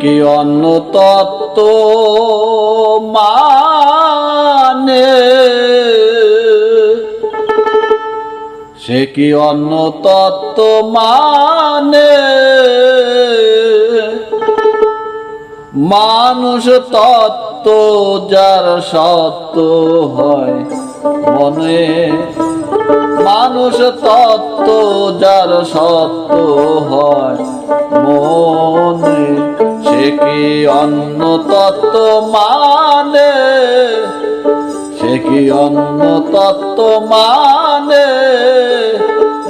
কি অন্য তত্ত্ব মানে? সে কি অন্য তত্ত্ব মানে? মানুষ তত্ত্ব যার সত্য হয় মনে। মানুষ তত্ত্ব যার সত্য হয় মনে। সে কি অন্য তত্ত্ব মানে? সে কি অন্য তত্ত্ব মানে?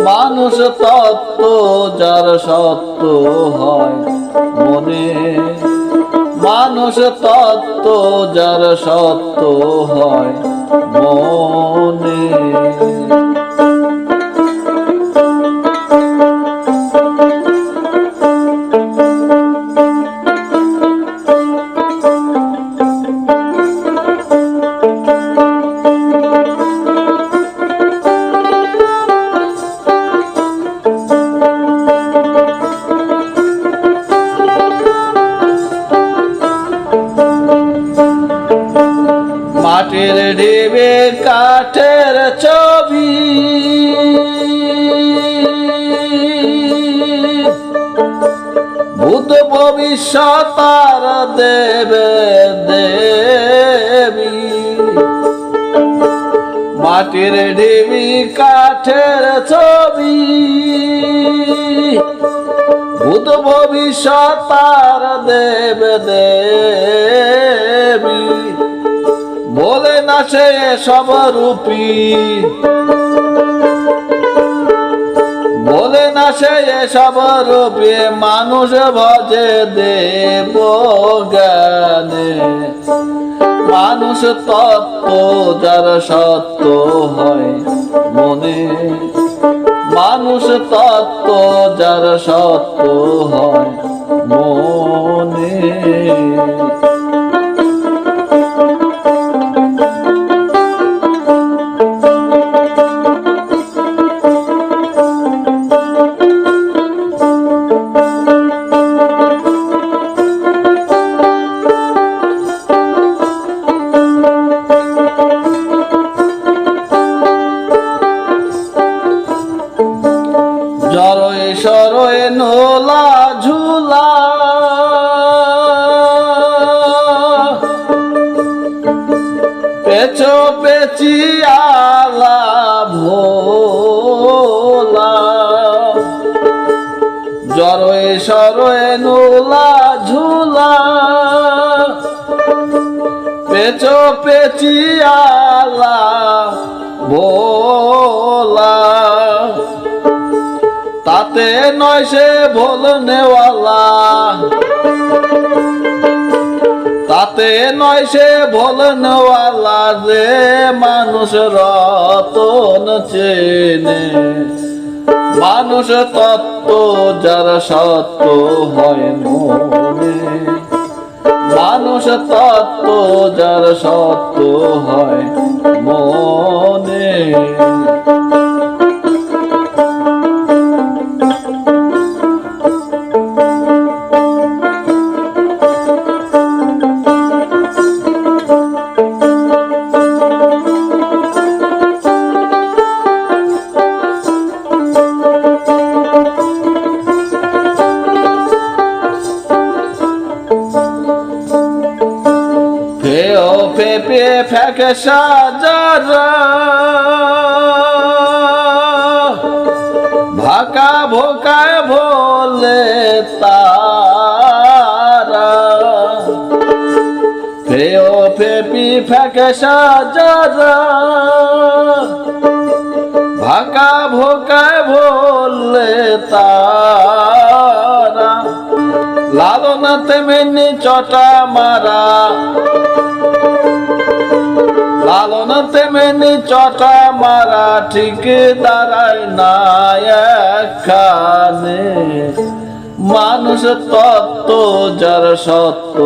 মানুষ তত্ত্ব যার সত্য হয় মনে। মানুষ তত্ত্ব যার সত্য হয় মনে। মাটির ঢেবে কাঠের ছবি। ভূত ভবিষ্যৎ আর দেবে দেবী। মাটির ঢেবি কাঠের ছবি। ভূত ভবিষ্যৎ আর দেবে দেবী। বলে না সে সব রূপী বলে না সে সব রূপে মানুষ ভজে দেব জ্ঞানে। মানুষ তত্ত্ব, যার সত্য হয় মনে। মানুষ তত্ত্ব, যার সত্য হয় মনে। পেছো পেচি আলা ভোলা। জরয়ে সরয়ে নোলা ঝুলা। পেছো পেচি আলা ভোলা। তাতে নয় সে ভোল নেওয়ালা। তাতে নয় সে ভোল নেওয়ালা যে মানুষ রতন চেনে। মানুষ তত্ত্ব যার সত্য হয় মনে। মানুষ তত্ত্ব যার সত্য হয় মনে। সাজারা। ভাকা ভোকায় ভোলে তারা। ফেও পেপি ফেকে সাজারা। ভাকা ভোকায় ভোলে তারা। লালনা তেমনি চটা মারা। লালন তেমনি চটা মারা ঠিক দাঁড়ায় না এখানে মানুষ তত্ত্ব, যার সত্য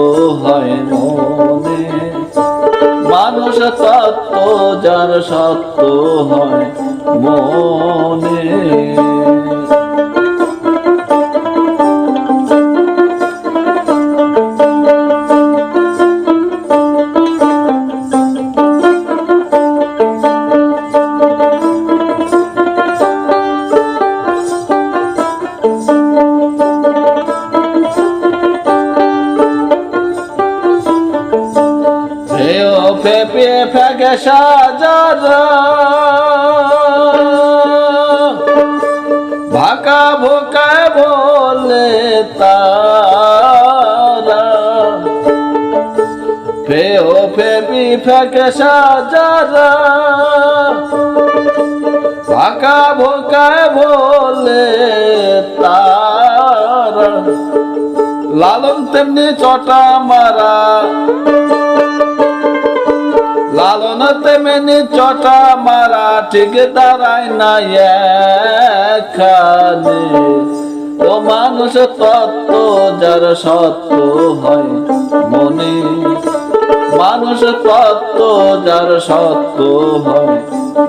হয় মনে। মানুষ তত্ত্ব, যার সত্য হয় মনে। সাজার ভাকা ভোকায় বলে তারা। ফেও ফেপি ফেকে সাজারা। ফাঁকা ভোকায় বলে তারা। লালন তেমনি চটা মারা। লালন তেমনি চটা মারা ঠিক দাঁড়ায় না এখানে ও মানুষ তত্ত্ব, যার সত্য হয় মনে। মানুষ তত্ত্ব, যার সত্য হয়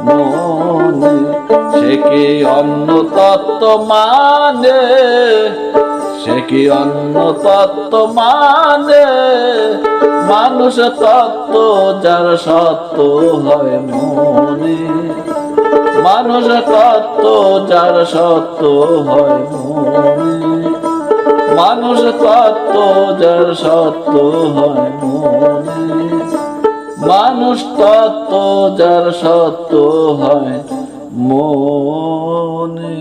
মনে। সে কি অন্য তত্ত্ব মানে? সে কি অন্য তত্ত্ব মানে? মানুষ তত্ত্ব, যার সত্য হয় মনে। মানুষ তত্ত্ব, যার সত্য হয় মনে। মানুষ তত্ত্ব, যার সত্য হয় মনে। মানুষ তত্ত্ব, যার সত্য হয় মনে।